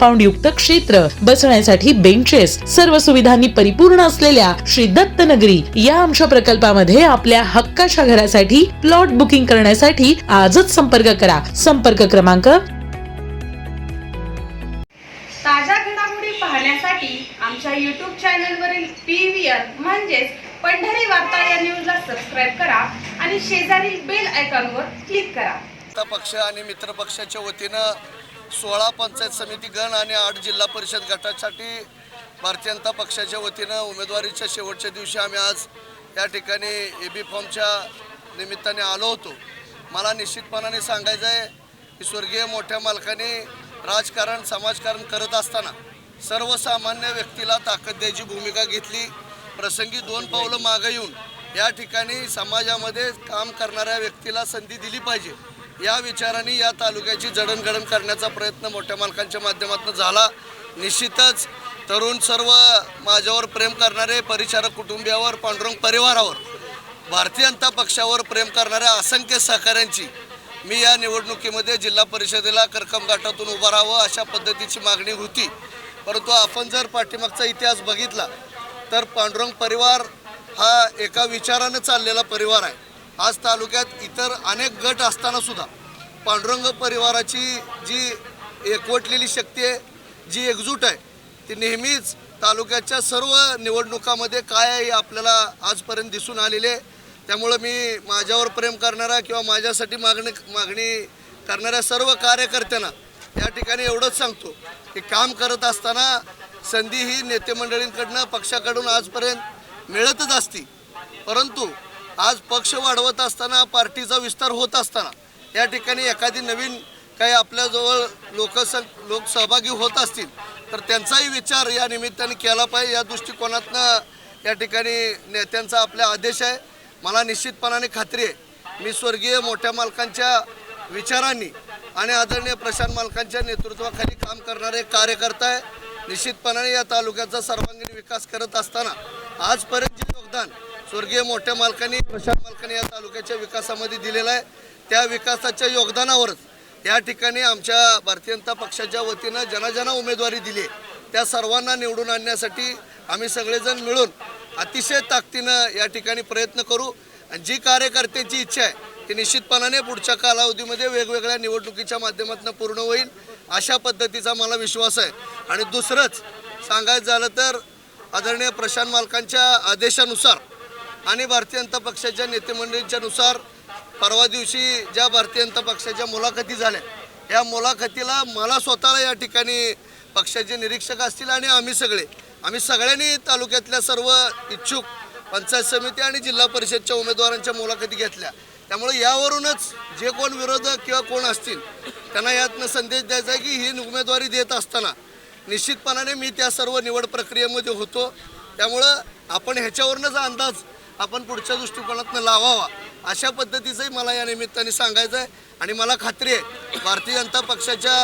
Compound युक्त क्षेत्र बसण्यासाठी बेंचेस सर्व सुविधांनी परिपूर्ण असलेल्या श्री दत्तनगरी या आमच्या प्रकल्पामध्ये आपल्या हक्काच्या घरासाठी प्लॉट बुकिंग करण्यासाठी आजच संपर्क करा. संपर्क क्रमांक ताज्या घडामोडी पाहण्यासाठी आमच्या यूट्यूब चॅनलवरील पी व्ही आर म्हणजेच पंढरी वार्ता या न्यूजला सबस्क्राईब करा आणि शेजारील बेल आयकॉनवर क्लिक करा. पक्ष आणि मित्र पक्षाच्या वतीनं सोळा पंचायत समिती गण आणि आठ जिल्हा परिषद गटासाठी भारतीय जनता पक्षाच्या वतीनं उमेदवारीच्या शेवटच्या दिवशी आम्ही आज या ठिकाणी ए बी फॉर्मच्या निमित्ताने आलो होतो. मला निश्चितपणाने सांगायचं आहे की स्वर्गीय मोठ्या मालकाने राजकारण समाजकारण करत असताना सर्वसामान्य व्यक्तीला ताकद द्यायची भूमिका घेतली. प्रसंगी दोन पावलं मागं येऊन या ठिकाणी समाजामध्ये काम करणाऱ्या व्यक्तीला संधी दिली पाहिजे. या विचाराने या तालुक्याची जडणघडण करण्याचा प्रयत्न मोठ्या मालकांच्या माध्यमातून झाला. निश्चितच तरुण सर्व माझ्यावर प्रेम करणारे परिचारक कुटुंबियावर पांडुरंग परिवारावर भारतीय जनता पक्षावर प्रेम करणाऱ्या असंख्य सहकाऱ्यांची मी या निवडणुकीमध्ये जिल्हा परिषदेला करकमघाटातून उभं राहावं अशा पद्धतीची मागणी होती. परंतु आपण जर पाठीमागचा इतिहास बघितला तर पांडुरंग परिवार हा एका विचारानं चाललेला परिवार आहे. आज तालुक्यात इतर अनेक गट असताना सुद्धा पांडुरंग परिवाराची जी एकवटलेली शक्ती आहे जी एकजूट आहे ती नेहमीच तालुक्याच्या सर्व निवडणुकामध्ये काय आहे हे आपल्याला आजपर्यंत दिसून आलेले आहे. त्यामुळं मी माझ्यावर प्रेम करणारा किंवा माझ्यासाठी मागणी मागणी करणाऱ्या सर्व कार्यकर्त्यांना या ठिकाणी एवढंच सांगतो की काम करत असताना संधी ही नेते मंडळींकडनं पक्षाकडून आजपर्यंत मिळतच असती. परंतु आज पक्ष वाढवत असताना पार्टीचा विस्तार होत असताना या ठिकाणी एखादी नवीन काही आपल्याजवळ लोकसं लोक सहभागी होत असतील तर त्यांचाही विचार या निमित्ताने केला पाहिजे. या दृष्टिकोनातनं या ठिकाणी नेत्यांचा आपल्या आदेश आहे. मला निश्चितपणाने खात्री आहे. मी स्वर्गीय मोठ्या मालकांच्या विचारांनी आणि आदरणीय प्रशांत मालकांच्या नेतृत्वाखाली काम करणारे कार्यकर्ता आहे. निश्चितपणाने या तालुक्याचा सर्वांगीण विकास करत असताना आजपर्यंत जे योगदान स्वर्गीय मोठ्या मालकांनी प्रशांत मालकांनी या तालुक्याच्या विकासामध्ये दिलेलं आहे. त्या विकासाच्या योगदानावरच या ठिकाणी आमच्या भारतीय जनता पक्षाच्या वतीनं जनाजना उमेदवारी दिली त्या सर्वांना निवडून आणण्यासाठी आम्ही सगळेजण मिळून अतिशय ताकदीनं या ठिकाणी प्रयत्न करू. आणि जी कार्यकर्त्यांची इच्छा आहे ती निश्चितपणाने पुढच्या कालावधीमध्ये वेगवेगळ्या निवडणुकीच्या माध्यमातून पूर्ण होईल अशा पद्धतीचा मला विश्वास आहे. आणि दुसरंच सांगायचं झालं तर आदरणीय प्रशांत मालकांच्या आदेशानुसार आणि भारतीय जनता पक्षाच्या नेतेमंडळींच्यानुसार परवा दिवशी ज्या भारतीय जनता पक्षाच्या मुलाखती झाल्या या मुलाखतीला मला स्वतःला या ठिकाणी पक्षाचे निरीक्षक असतील आणि आम्ही सगळे. आम्ही सगळ्यांनी तालुक्यातल्या सर्व इच्छुक पंचायत समिती आणि जिल्हा परिषदच्या उमेदवारांच्या मुलाखती घेतल्या. त्यामुळे यावरूनच जे कोण विरोधक किंवा कोण असतील त्यांना यातनं संदेश द्यायचा आहे की ही उमेदवारी देत असताना निश्चितपणाने मी त्या सर्व निवड प्रक्रियेमध्ये होतो. त्यामुळं आपण ह्याच्यावरूनच अंदाज आपण पुढच्या दृष्टिकोनातनं लावावा. अशा पद्धतीचंही मला या निमित्ताने सांगायचं आहे. आणि मला खात्री आहे भारतीय जनता पक्षाच्या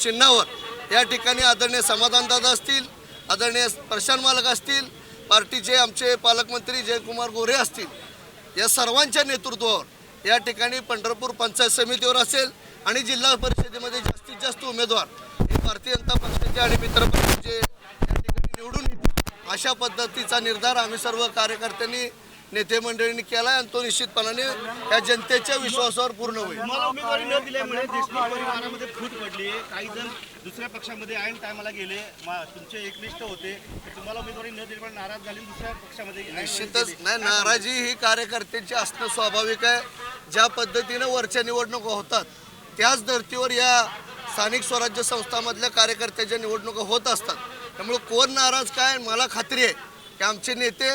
चिन्हावर या ठिकाणी आदरणीय समाधानदादा असतील आदरणीय प्रशांत मालक असतील पार्टीचे आमचे पालकमंत्री जयकुमार गोरे असतील या सर्वांच्या नेतृत्वावर या ठिकाणी पंढरपूर पंचायत समितीवर असेल आणि जिल्हा परिषदेमध्ये जास्तीत जास्त उमेदवार हे भारतीय जनता पक्षाचे आणि मित्र पक्षाचे या ठिकाणी निवडून अशा पद्धतीचा निर्धार आम्ही सर्व कार्यकर्त्यांनी नेते मंडळींनी केला आणि तो निश्चितपणाने या जनतेच्या विश्वासावर पूर्ण होईल. तुम्हाला उमेदवारी न दिल्यामुळे देशमुख परिवारामध्ये फूट पडली. काही जण दुसऱ्या पक्षामध्ये ऐन टायमाला गेले. तुमचे एकनिष्ठ होते. तुम्हाला उमेदवारी न दिल्यामुळे नाराज झाले दुसऱ्या पक्षामध्ये निश्चितच. नाही नाराजी ही कार्यकर्त्यांची असणं स्वाभाविक आहे. ज्या पद्धतीनं वरच्या निवडणुका होतात त्याच धर्तीवर या स्थानिक स्वराज्य संस्थांमधल्या कार्यकर्त्याच्या निवडणुका होत असतात. त्यामुळे कोण नाराज काय मला खात्री आहे की आमचे नेते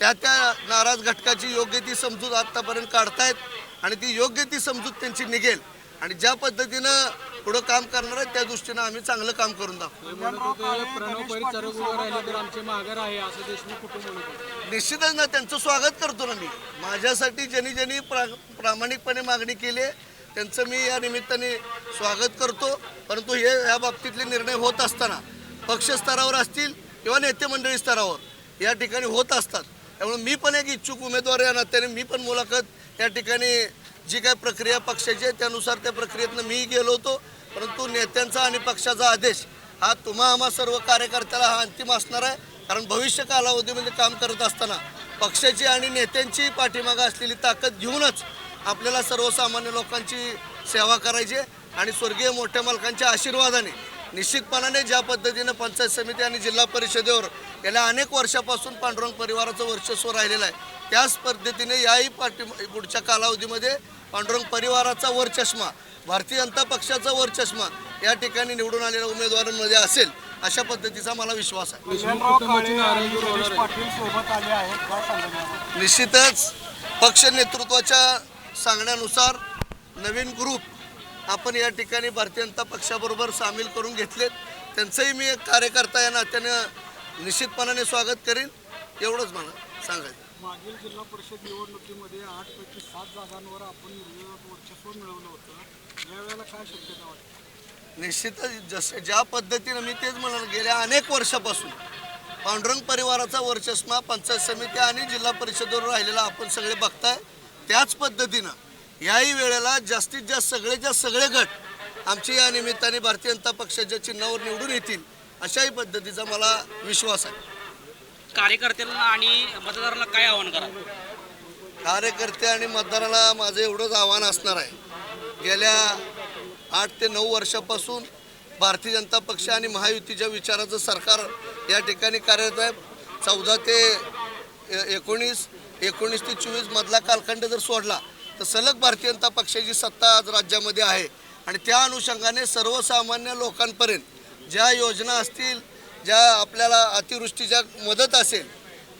त्या त्या नाराज घटकाची योग्य ती समजूत आत्तापर्यंत काढतायत आणि ती योग्य ती समजूत त्यांची निघेल. आणि ज्या पद्धतीनं पुढं काम करणार आहे त्या दृष्टीनं आम्ही चांगलं काम करून दाखवू. निश्चितच ना त्यांचं स्वागत करतो ना मी. माझ्यासाठी ज्यांनी ज्यांनी प्रा प्रामाणिकपणे मागणी केली आहे त्यांचं मी या निमित्ताने स्वागत करतो. परंतु हे या बाबतीतले निर्णय होत असताना पक्ष स्तरावर असतील किंवा नेते मंडळी स्तरावर या ठिकाणी होत असतात. त्यामुळे मी पण एक इच्छुक उमेदवार या नात्याने मी पण मुलाखत या ठिकाणी जी काय प्रक्रिया पक्षाची आहे त्यानुसार त्या प्रक्रियेतनं मी गेलो होतो. परंतु नेत्यांचा आणि पक्षाचा आदेश हा तुम्हा आम्हा सर्व कार्यकर्त्याला हा अंतिम असणार आहे. कारण भविष्य कालावधीमध्ये काम करत असताना पक्षाची आणि नेत्यांची पाठीमागं असलेली ताकद घेऊनच आपल्याला सर्वसामान्य लोकांची सेवा करायची आणि स्वर्गीय मोठ्या मालकांच्या आशीर्वादाने निश्चितपणाने ज्या पद्धतीनं पंचायत समिती आणि जिल्हा परिषदेवर गेल्या अनेक वर्षापासून पांडुरंग परिवाराचं वर्चस्व राहिलेलं आहे. त्याच पद्धतीने याही पाठी पुढच्या कालावधीमध्ये पांडुरंग परिवाराचा वरचष्मा भारतीय जनता पक्षाचा वरचष्मा या ठिकाणी निवडून आलेल्या उमेदवारांमध्ये असेल अशा पद्धतीचा मला विश्वास आहे. निश्चितच पक्ष नेतृत्वाच्या सांगण्यानुसार नवीन ग्रुप आपण या ठिकाणी भारतीय जनता पक्षाबरोबर सामील करून घेतलेत. त्यांचंही मी एक कार्यकर्ता या नात्यानं निश्चितपणाने स्वागत करेन. एवढंच मला सांगायचं. मागील जिल्हा परिषद निवडणुकीमध्ये आठ पैकी सात जागांवर आपण वर्चस्व मिळवलं होतं. यावेळेला काय शक्यता वाटते निश्चितच जसे ज्या पद्धतीनं मी तेच म्हणाल गेल्या अनेक वर्षापासून पांडुरंग परिवाराचा वर्चस्मा पंचायत समिती आणि जिल्हा परिषदेवर राहिलेला आपण सगळे बघताय त्याच पद्धतीनं याही वेळेला जास्तीत जास्त सगळेच्या सगळे गट आमची या निमित्ताने भारतीय जनता पक्षाच्या चिन्हावर निवडून येतील अशाही पद्धतीचा मला विश्वास आहे. कार्यकर्त्यांना आणि मतदारांना काय आवाहन करा? कार्यकर्ते आणि मतदाराला माझं एवढंच आव्हान असणार आहे. गेल्या आठ ते नऊ वर्षापासून भारतीय जनता पक्ष आणि महायुतीच्या विचाराचं सरकार या ठिकाणी कार्यरत आहे. चौदा ते एकोणीस एकोणीस ते चोवीस मधला कालखंड जर सोडला तर सलग भारतीय जनता पक्षाची सत्ता आज राज्यामध्ये आहे. आणि त्या अनुषंगाने सर्वसामान्य लोकांपर्यंत ज्या योजना असतील ज्या आपल्याला अतिवृष्टीच्या मदत असेल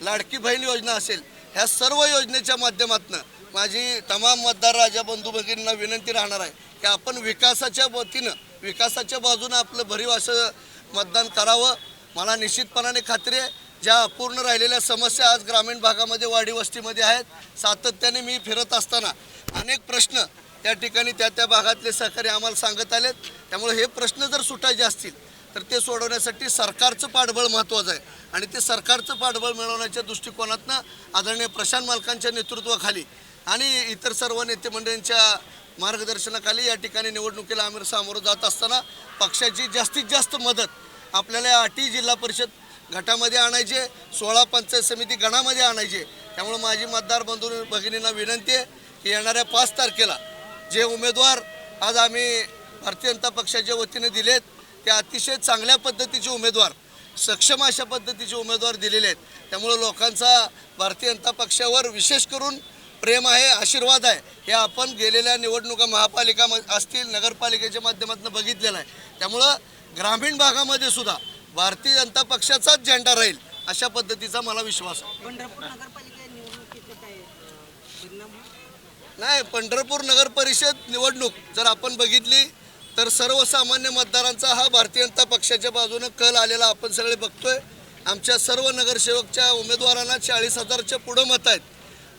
लाडकी बहीण योजना असेल ह्या सर्व योजनेच्या माध्यमातून माझी तमाम मतदार राजा बंधू भगिनींना विनंती राहणार आहे की आपण विकासाच्या वतीनं विकासाच्या बाजूनं आपलं भरीव असं मतदान करावं. मला निश्चितपणाने खात्री आहे ज्या अपूर्ण राहिलेल्या समस्या आज ग्रामीण भागामध्ये वाडी वस्तीमध्ये आहेत सातत्याने मी फिरत असताना अनेक प्रश्न त्या ठिकाणी त्या त्या भागातले सहकारी आम्हाला सांगत आलेत. त्यामुळे हे प्रश्न जर सुटायचे असतील तर ते सोडवण्यासाठी सरकारचं पाठबळ महत्त्वाचं आहे. आणि ते सरकारचं पाठबळ मिळवण्याच्या दृष्टिकोनातनं आदरणीय प्रशांत मालकांच्या नेतृत्वाखाली आणि इतर सर्व नेते मंडळींच्या मार्गदर्शनाखाली या ठिकाणी निवडणुकीला आम्ही सामोरं जात असताना पक्षाची जास्तीत जास्त मदत आपल्याला या अटी जिल्हा परिषद गटामध्ये आणायचे सोळा पंचायत समिती गणामध्ये आणायचे त्यामुळे माझी मतदार बंधू भगिनींना विनंती आहे की येणाऱ्या पाच तारखेला जे उमेदवार आज आम्ही भारतीय जनता पक्षाच्या वतीने दिलेत ते अतिशय चांगल्या पद्धतीचे उमेदवार सक्षम अशा पद्धतीचे उमेदवार दिलेले आहेत. त्यामुळे लोकांचा भारतीय जनता पक्षावर विशेष करून प्रेम आहे आशीर्वाद आहे हे आपण गेलेल्या निवडणुका महापालिका असतील नगरपालिकेच्या माध्यमातून बघितलेलं आहे. त्यामुळं ग्रामीण भागामध्ये सुद्धा भारतीय जनता पक्षाचाच झेंडा राहील अशा पद्धतीचा मला विश्वास आहे? नाही पंढरपूर नगर परिषद निवडणूक जर आपण बघितली तर सर्वसामान्य मतदारांचा हा भारतीय जनता पक्षाच्या बाजूनं कल आलेला आपण सगळे बघतोय. आमच्या सर्व नगरसेवकच्या उमेदवारांना चाळीस हजारच्या पुढं मत आहेत.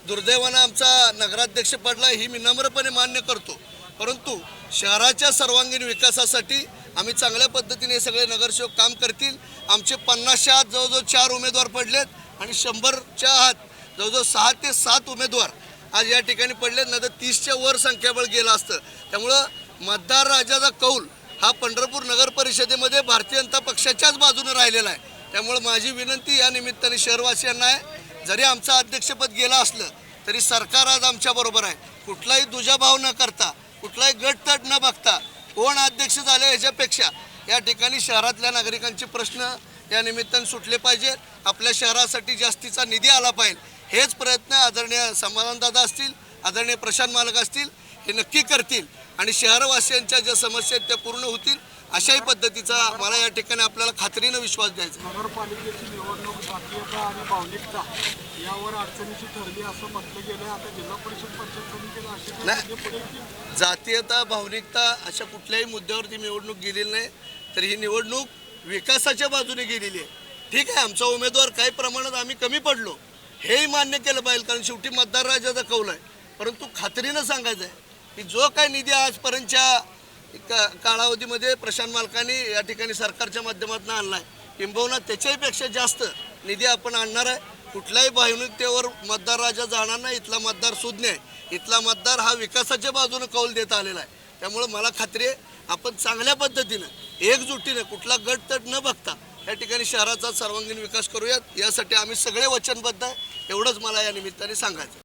दुर्दैवानं आमचा नगराध्यक्ष पडला ही मी नम्रपणे मान्य करतो. परंतु शहराच्या सर्वांगीण विकासासाठी आम्ही चांगल्या पद्धतीने हे सगळे नगरसेवक काम करतील. आमचे पन्नासच्या आत जवळजवळ चार उमेदवार पडलेत आणि शंभरच्या आत जवळजवळ सहा ते सात उमेदवार आज या ठिकाणी पडलेत. नाही तर तीसच्या वर संख्याबळ गेलं असतं. त्यामुळं मतदार राजाचा कौल हा पंढरपूर नगर परिषदेमध्ये भारतीय जनता पक्षाच्याच बाजूने राहिलेला आहे. त्यामुळे माझी विनंती या निमित्ताने शहरवासियांना आहे जरी आमचं अध्यक्षपद गेलं असलं तरी सरकार आज आमच्याबरोबर आहे. कुठलाही दुजाभाव न करता कुठलाही गटतट न बघता कोण अध्यक्ष झाले ह्याच्यापेक्षा या ठिकाणी शहरातल्या नागरिकांचे प्रश्न या निमित्ताने सुटले पाहिजेत. आपल्या शहरासाठी जास्तीचा निधी आला पाहिजे. हेच प्रयत्न आदरणीय समाधानदादा असतील आदरणीय प्रशांत मालक असतील हे नक्की करतील. आणि शहरवासियांच्या ज्या समस्या आहेत त्या पूर्ण होतील अशाही पद्धतीचा मला या ठिकाणी आपल्याला खात्रीनं विश्वास द्यायचा. नगरपालिकेची निवडणूक जातीयता आणि भावनिकता यावर अडचणीची ठरली असं म्हटलं गेलं आता जिल्हा परिषद पंचायत नाही. जातीयता भावनिकता अशा कुठल्याही मुद्द्यावरती निवडणूक गेलेली नाही तर ही निवडणूक विकासाच्या बाजूने गेलेली आहे ठीक आहे आमचा उमेदवार काही प्रमाणात आम्ही कमी पडलो हेही मान्य केलं पाहिजे कारण शेवटी मतदार राजाचा कौल आहे परंतु खात्रीनं सांगायचं आहे की जो काय निधी आजपर्यंतच्या का कालावधीमध्ये प्रशांत मालकांनी या ठिकाणी सरकारच्या माध्यमातून आणला आहे किंबहुना त्याच्याहीपेक्षा जास्त निधी आपण आणणार आहे. कुठल्याही भावनिकतेवर मतदार राजा जाणार नाही इथला मतदार सुज्ञ आहे. इथला मतदार हा विकासाच्या बाजूने कौल देत आलेला आहे. त्यामुळं मला खात्री आहे आपण चांगल्या पद्धतीनं एकजुटीनं कुठला गट तट न बघता या ठिकाणी शहराचा सर्वांगीण विकास करूयात. यासाठी आम्ही सगळे वचनबद्ध आहे. एवढंच मला या निमित्ताने सांगायचं